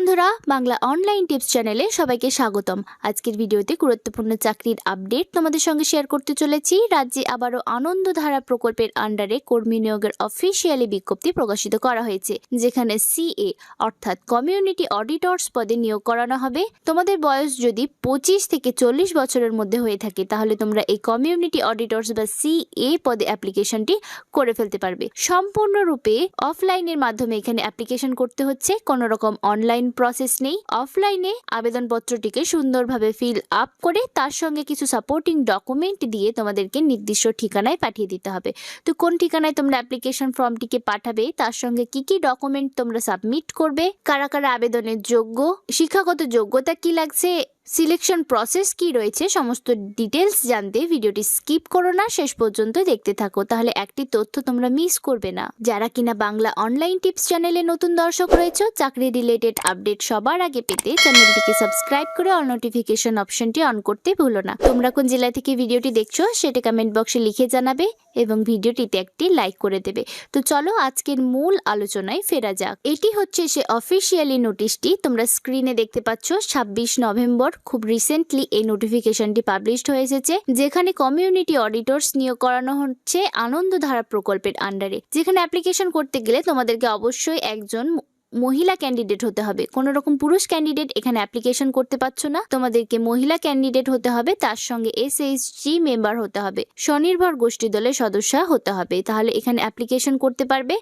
বন্ধুরা, Bangla online tips চ্যানেলে সবাইকে স্বাগতম। আজকের ভিডিওতে গুরুত্বপূর্ণ চাকরির আপডেট তোমাদের সঙ্গে শেয়ার করতে চলেছি। রাজ্যে আবারও আনন্দধারা প্রকল্পের আন্ডারে কর্মী নিয়োগের অফিসিয়ালি বিজ্ঞপ্তি প্রকাশিত করা হয়েছে, যেখানে সিএ অর্থাৎ কমিউনিটি অডিটর্স পদে নিয়োগ করানো হবে। তোমাদের বয়স যদি পঁচিশ থেকে চল্লিশ বছরের মধ্যে হয়ে থাকে, তাহলে তোমরা এই কমিউনিটি অডিটর্স বা সিএ পদে অ্যাপ্লিকেশনটি করে ফেলতে পারবে। সম্পূর্ণরূপে অফলাইনের মাধ্যমে এখানে অ্যাপ্লিকেশন করতে হচ্ছে। কোনো রকম অনলাইন প্রসেস নেই অফলাইনে আবেদনপত্রটিকে সুন্দরভাবে ফিল আপ করে তার সঙ্গে কিছু সাপোর্টিং ডকুমেন্ট দিয়ে তোমাদেরকে নির্দিষ্ট ঠিকানায় পাঠিয়ে দিতে হবে। তো কোন ঠিকানায় তোমরা অ্যাপ্লিকেশন ফর্মটিকে পাঠাবে, তার সঙ্গে কি কি ডকুমেন্ট তোমরা সাবমিট করবে, কারা কারা আবেদনের যোগ্য, শিক্ষাগত যোগ্যতা কি লাগছে সিলেকশন প্রসেস কি রয়েছে, সমস্ত ডিটেলস জানতে ভিডিওটি স্কিপ করো না, শেষ পর্যন্ত দেখতে থাকো। তাহলে একটি তথ্য তোমরা মিস করবে না। যারা কিনা বাংলা অনলাইন টিপস চ্যানেলে নতুন দর্শক রয়েছে, চাকরি রিলেটেড আপডেট সবার আগে পেতে চ্যানেলটিকে সাবস্ক্রাইব করে অল নোটিফিকেশন অপশনটি অন করতে ভুলো না। তোমরা কোন জেলা থেকে ভিডিওটি দেখছ, সেটা কমেন্ট বক্সে লিখে জানাবে এবং ভিডিওটিতে একটি লাইক করে দেবে। তো চলো আজকের মূল আলোচনায় ফেরা যাক। এটি হচ্ছে সে অফিসিয়ালি নোটিশটি তোমরা স্ক্রিনে দেখতে পাচ্ছ, ছাব্বিশ নভেম্বর খুব রিসেন্টলি এই নোটিফিকেশনটি পাবলিশড হয়ে এসেছে, যেখানে কমিউনিটি অডিটর্স নিয়োগ করানো হচ্ছে আনন্দধারা প্রকল্পের আন্ডারে যেখানে অ্যাপ্লিকেশন করতে গেলে তোমাদেরকে অবশ্যই একজন মহিলা ক্যান্ডিডেট হতে হবে। কোনো রকম পুরুষ ক্যান্ডিডেট এখানে অ্যাপ্লিকেশন করতে পারছ না। তোমাদেরকে মহিলা ক্যান্ডিডেট হতে হবে, তার সঙ্গে এস জি মেম্বার হতে হবে। স্বনির্ভর গোষ্ঠী দলের সদস্য হতে হবে। তাহলে এখানে অ্যাপ্লিকেশন করতে পারবে।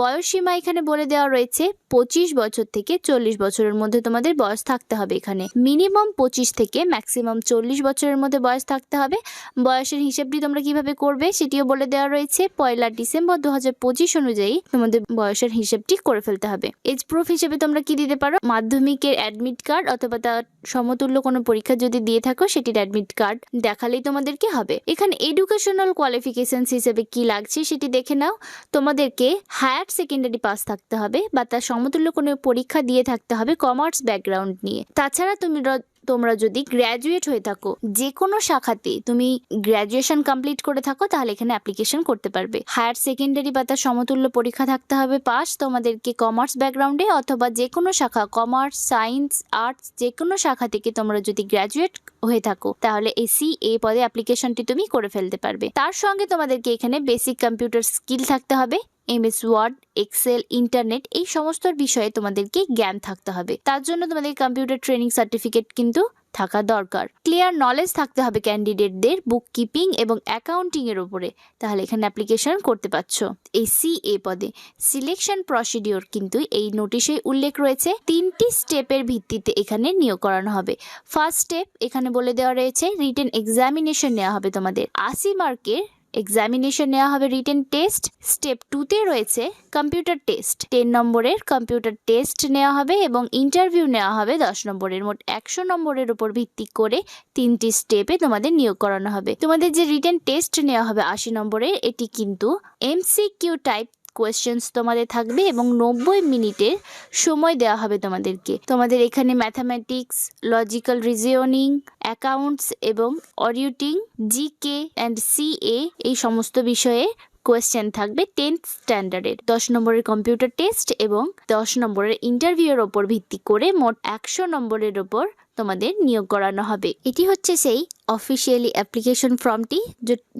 বয়স সীমা এখানে বলে দেওয়া রয়েছে, পঁচিশ বছর থেকে চল্লিশ বছরের মধ্যে তোমাদের বয়স থাকতে হবে এখানে। মিনিমাম পঁচিশ থেকে ম্যাক্সিমাম চল্লিশ বছরের মধ্যে বয়স থাকতে হবে। বয়সের হিসেবটি তোমরা কীভাবে করবে সেটিও বলে দেওয়া রয়েছে। পয়লা ডিসেম্বর দু হাজার পঁচিশ অনুযায়ী তোমাদের বয়সের হিসেবটি করে ফেলতে হবে। এজ প্রুফ হিসেবে তোমরা কি দিতে পারো? মাধ্যমিকের অ্যাডমিট কার্ড অথবা তার সমতুল্য কোনো পরীক্ষা যদি দিয়ে থাকো, সেটির অ্যাডমিট কার্ড দেখালেই তোমাদেরকে হবে? এখানে এডুকেশনাল কোয়ালিফিকেশনস হিসেবে কি লাগছে সেটি দেখে নাও। তোমাদেরকে হায়ার সেকেন্ডারি পাস থাকতে হবে বা তার সমতুল্য কোনো পরীক্ষা দিয়ে থাকতে হবে কমার্স ব্যাকগ্রাউন্ড নিয়ে। তাছাড়া তুমি তোমরা যদি গ্র্যাজুয়েট হয়ে থাকো যে কোনো শাখাতে তুমি গ্র্যাজুয়েশন কমপ্লিট করে থাকো, তাহলে এখানে অ্যাপ্লিকেশন করতে পারবে। হায়ার সেকেন্ডারি বা তার সমতুল্য পরীক্ষা থাকতে হবে পাস তোমাদেরকে কমার্স ব্যাকগ্রাউন্ডে অথবা যে কোনো শাখা কমার্স সায়েন্স আর্টস যে কোনো শাখা থেকে তোমরা যদি গ্র্যাজুয়েট হয়ে থাকো, তাহলে এই সি এ পদে অ্যাপ্লিকেশনটি তুমি করে ফেলতে পারবে। তার সঙ্গে তোমাদেরকে এখানে বেসিক কম্পিউটার স্কিল থাকতে হবে। এমএস ওয়ার্ড, এক্সেল, ইন্টারনেট এই সমস্ত বিষয়ে তোমাদেরকে জ্ঞান থাকতে হবে। তার জন্য তোমাদের কম্পিউটার ট্রেনিং সার্টিফিকেট কিন্তু থাকা দরকার। ক্লিয়ার নলেজ থাকতে হবে ক্যান্ডিডেটদের বুক কিপিং এবং অ্যাকাউন্টিং এর উপরে। তাহলে এখানে অ্যাপ্লিকেশন করতে পারছ। এই সি এ পদে সিলেকশন প্রসিডিওর কিন্তু এই নোটিশে উল্লেখ রয়েছে। তিনটি স্টেপের ভিত্তিতে এখানে নিয়োগ করানো হবে। ফার্স্ট স্টেপ এখানে বলে দেওয়া রয়েছে রিটেন এক্সামিনেশন নেওয়া হবে তোমাদের। আশি মার্কের এক্সামিনেশন নেওয়া হবে রিটেন টেস্ট স্টেপ টুতে রয়েছে কম্পিউটার টেস্ট টেন নম্বরের কম্পিউটার টেস্ট নেওয়া হবে এবং ইন্টারভিউ নেওয়া হবে দশ নম্বরের। মোট একশো নম্বরের উপর ভিত্তি করে তিনটি স্টেপে তোমাদের নিয়োগ করানো হবে। তোমাদের যে রিটেন টেস্ট নেওয়া হবে আশি নম্বরের, এটি কিন্তু এমসিকিউ টাইপ কোয়েশ্চেন্স তোমাদের থাকবে এবং নব্বই মিনিটের সময় দেওয়া হবে তোমাদেরকে। তোমাদের এখানে ম্যাথামেটিক্স লজিক্যাল রিজনিং অ্যাকাউন্টস এবং অডিউটিং জি কে অ্যান্ড সি এ এই সমস্ত বিষয়ে কোয়েশ্চেন থাকবে টেন্থ স্ট্যান্ডার্ডের দশ নম্বরের কম্পিউটার টেস্ট এবং দশ নম্বরের ইন্টারভিউর ওপর ভিত্তি করে মোট একশো নম্বরের ওপর তোমাদের নিয়োগ করানো হবে। এটি হচ্ছে সেই অফিসিয়ালি অ্যাপ্লিকেশন ফর্মটি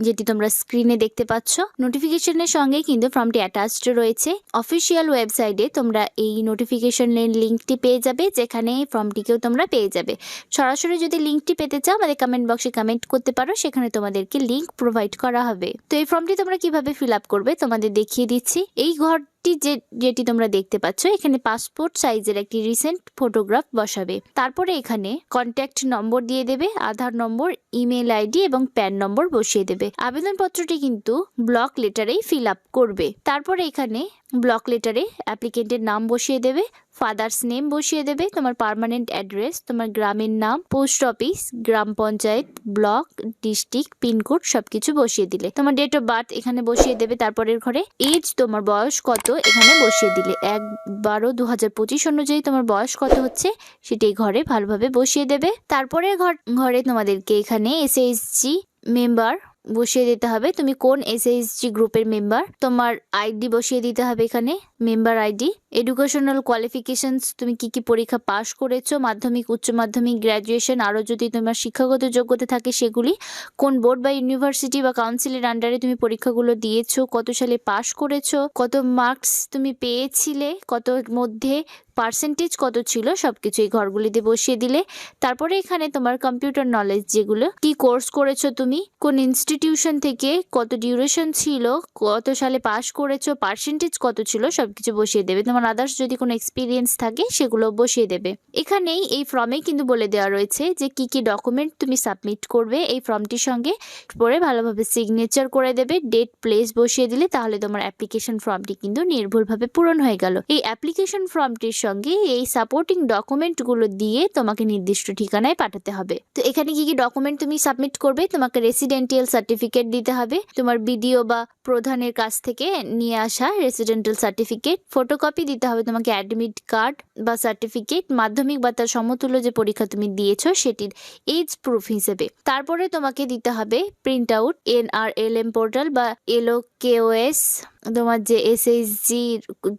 যেটি তোমরা স্ক্রিনে দেখতে পাচ্ছ। নোটিফিকেশনের সঙ্গে কিন্তু ফর্মটি অ্যাটাচড রয়েছে। অফিসিয়াল ওয়েবসাইটে তোমরা এই নোটিফিকেশনের লিঙ্কটি পেয়ে যাবে, যেখানে ফর্মটিকেও তোমরা পেয়ে যাবে। সরাসরি যদি লিঙ্কটি পেতে চাও, আমাদের কমেন্ট বক্সে কমেন্ট করতে পারো, সেখানে তোমাদেরকে লিঙ্ক প্রোভাইড করা হবে। তো এই ফর্মটি তোমরা কীভাবে ফিল আপ করবে, তোমাদের দেখিয়ে দিচ্ছি। এই ঘরটি যে যেটি তোমরা দেখতে পাচ্ছ, এখানে পাসপোর্ট সাইজের একটি রিসেন্ট ফটোগ্রাফ বসাবে। তারপরে এখানে কন্ট্যাক্ট নম্বর দিয়ে দেবে, আধার নম্বর ইমেল আইডি এবং প্যান নম্বর বসিয়ে দেবে। আবেদনপত্রটি কিন্তু ব্লক লেটারেই ফিল আপ করবে। তারপর এখানে ব্লক লেটারে অ্যাপ্লিকেন্টের নাম বসিয়ে দেবে ফাদার্স নেম বসিয়ে দেবে, তোমার পার্মানেন্ট অ্যাড্রেস তোমার গ্রামের নাম পোস্ট অফিস গ্রাম পঞ্চায়েত ব্লক ডিস্ট্রিক্ট পিনকোড সব কিছু বসিয়ে দিলে। তোমার ডেট অফ বার্থ এখানে বসিয়ে দেবে, তারপরের ঘরে এজ তোমার বয়স কত এখানে বসিয়ে দিলে। এক বারো দু হাজার পঁচিশ অনুযায়ী তোমার বয়স কত হচ্ছে সেটি ঘরে ভালোভাবে বসিয়ে দেবে। তারপরে ঘর ঘরে তোমাদেরকে এখানে এসএসজি মেম্বার বসিয়ে দিতে হবে। তুমি কোন এসএসজি গ্রুপের মেম্বার তোমার আইডি বসিয়ে দিতে হবে এখানে মেম্বার আইডি এডুকেশনাল কোয়ালিফিকেশনস তুমি কি কি পরীক্ষা পাশ করেছ? মাধ্যমিক, উচ্চ মাধ্যমিক গ্র্যাজুয়েশন আরও যদি তোমার শিক্ষাগত যোগ্যতা থাকে সেগুলি। কোন বোর্ড বা ইউনিভার্সিটি বা কাউন্সিলের আন্ডারে তুমি পরীক্ষাগুলো দিয়েছ? কত সালে পাশ করেছ? কত মার্কস তুমি পেয়েছিলে? কতর মধ্যে পার্সেন্টেজ কত ছিল সব কিছু এই ঘরগুলিতে বসিয়ে দিলে? তারপরে এখানে তোমার কম্পিউটার নলেজ যেগুলো, কি কোর্স করেছ তুমি? কোন ইনস্টিটিউশন থেকে কত ডিউরেশন ছিল? কত সালে পাস করেছ? পার্সেন্টেজ কত ছিল? সব কিছু বসিয়ে দেবে। তোমার আদার্স যদি কোনো এক্সপিরিয়েন্স থাকে, সেগুলো বসিয়ে দেবে। এখানেই এই ফর্মে কিন্তু বলে দেওয়া রয়েছে যে কি কি ডকুমেন্ট তুমি সাবমিট করবে এই ফর্মটির সঙ্গে। পরে ভালোভাবে সিগনেচার করে দেবে ডেট প্লেস বসিয়ে দিলে তাহলে তোমার অ্যাপ্লিকেশন ফর্মটি কিন্তু নির্ভুলভাবে পূরণ হয়ে গেল। এই অ্যাপ্লিকেশন ফর্মটির সঙ্গে এই সাপোর্টিং ডকুমেন্টগুলো দিয়ে তোমাকে নির্দিষ্ট ঠিকানায় পাঠাতে হবে। তো এখানে কি কি ডকুমেন্ট তুমি সাবমিট করবে? তোমাকে রেসিডেন্টিয়াল সার্টিফিকেট দিতে হবে। তোমার বিডিও বা প্রধানের কাছ থেকে নিয়ে আসা রেসিডেন্টাল সার্টিফিকেট ফটোকপি দিতে হবে তোমাকে অ্যাডমিট কার্ড বা সার্টিফিকেট মাধ্যমিক বা তার সমতুল্য যে পরীক্ষা তুমি দিয়েছ সেটির এজ প্রুফ হিসেবে। তারপরে তোমাকে দিতে হবে print out N R L M portal বা এলও কেওএস তোমার যে এসএইচজি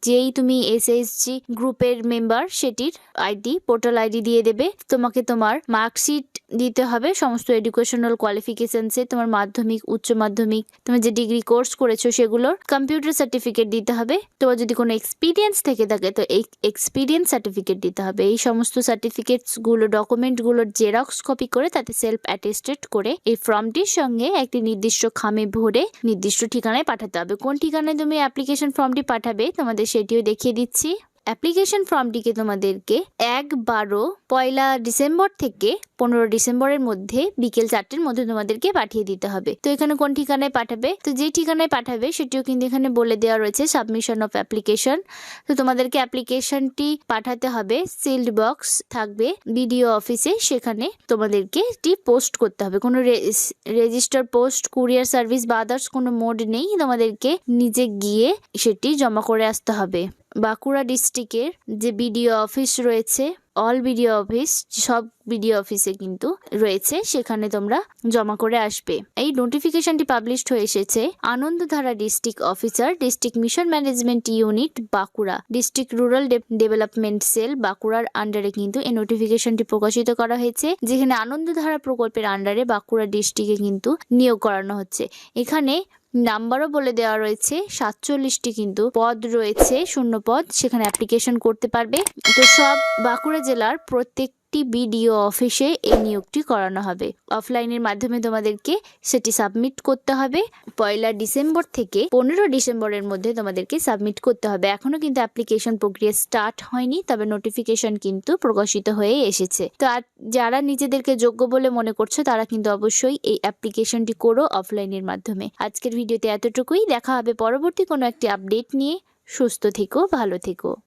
যেই তুমি এসএইচজি গ্রুপের মেম্বার সেটির আইডি পোর্টাল আইডি দিয়ে দেবে। তোমাকে তোমার মার্কশিট দিতে হবে, সমস্ত এডুকেশনাল কোয়ালিফিকেশনসে তোমার মাধ্যমিক, উচ্চ মাধ্যমিক, তুমি যে ডিগ্রি কোর্স করেছ সেগুলোর কম্পিউটার সার্টিফিকেট দিতে হবে। তোমার যদি কোনো এক্সপিরিয়েন্স থেকে থাকে, তো এই এক্সপিরিয়েন্স সার্টিফিকেট দিতে হবে। এই সমস্ত সার্টিফিকেটসগুলো ডকুমেন্টগুলোর জেরক্স কপি করে তাতে সেলফ অ্যাটেস্টেড করে এই ফর্মটির সঙ্গে একটি নির্দিষ্ট খামে ভরে নির্দিষ্ট ঠিকানায় পাঠাতে হবে। কোন ঠিকানায় তুমি অ্যাপ্লিকেশন ফর্মটি পাঠাবে তোমাদের সেটিও দেখিয়ে দিচ্ছি। অ্যাপ্লিকেশন ফর্মটিকে তোমাদেরকে এক বারো পয়লা ডিসেম্বর থেকে পনেরো ডিসেম্বরের মধ্যে বিকেল চারটের মধ্যে তোমাদেরকে পাঠিয়ে দিতে হবে। তো এখানে কোন ঠিকানায় পাঠাবে? তো যে ঠিকানায় পাঠাবে সেটিও কিন্তু এখানে বলে দেওয়া রয়েছে সাবমিশন অফ অ্যাপ্লিকেশন তো তোমাদেরকে অ্যাপ্লিকেশনটি পাঠাতে হবে সিল্ড বক্স থাকবে বিডিও অফিসে, সেখানে তোমাদেরকে এটি পোস্ট করতে হবে। কোনো রেজিস্টার পোস্ট কুরিয়ার সার্ভিস বা আদার্স কোনো মোড নেই, তোমাদেরকে নিজে গিয়ে সেটি জমা করে আসতে হবে। বাঁকুড়া ডিস্ট্রিক্টের যে বিডিও অফিস রয়েছে, অল বিডিও অফিস, সব বিডিও অফিসে কিন্তু রয়েছে, সেখানে তোমরা জমা করে আসবে। এই নোটিফিকেশনটি পাবলিশড হয়ে এসেছে Anandadhara district officer, district mission management unit, Bankura. District rural development cell, বাঁকুড়ার আন্ডারে কিন্তু এই নোটিফিকেশনটি প্রকাশিত করা হয়েছে, যেখানে আনন্দধারা প্রকল্পের আন্ডারে বাঁকুড়া ডিস্ট্রিক্টে কিন্তু নিয়োগ করানো হচ্ছে। এখানে নাম্বারও বলে দেওয়া রয়েছে, সাতচল্লিশটি কিন্তু পদ রয়েছে, শূন্য পদ, সেখানে অ্যাপ্লিকেশন করতে পারবে। তো সব বাঁকুড়া জেলার প্রত্যেকটি বিডিও অফিসে এই নিয়োগটি করানো হবে। অফলাইনের মাধ্যমে তোমাদেরকে সেটি সাবমিট করতে হবে। পয়লা ডিসেম্বর থেকে পনেরো ডিসেম্বরের মধ্যে তোমাদেরকে সাবমিট করতে হবে। এখনও কিন্তু অ্যাপ্লিকেশন প্রক্রিয়া স্টার্ট হয়নি, তবে নোটিফিকেশন কিন্তু প্রকাশিত হয়ে এসেছে। তো আর যারা নিজেদেরকে যোগ্য বলে মনে করছ, তারা কিন্তু অবশ্যই এই অ্যাপ্লিকেশনটি করো অফলাইনের মাধ্যমে। আজকের ভিডিওতে এতটুকুই। দেখা হবে পরবর্তী কোনো একটি আপডেট নিয়ে। সুস্থ থেকো, ভালো থেকো।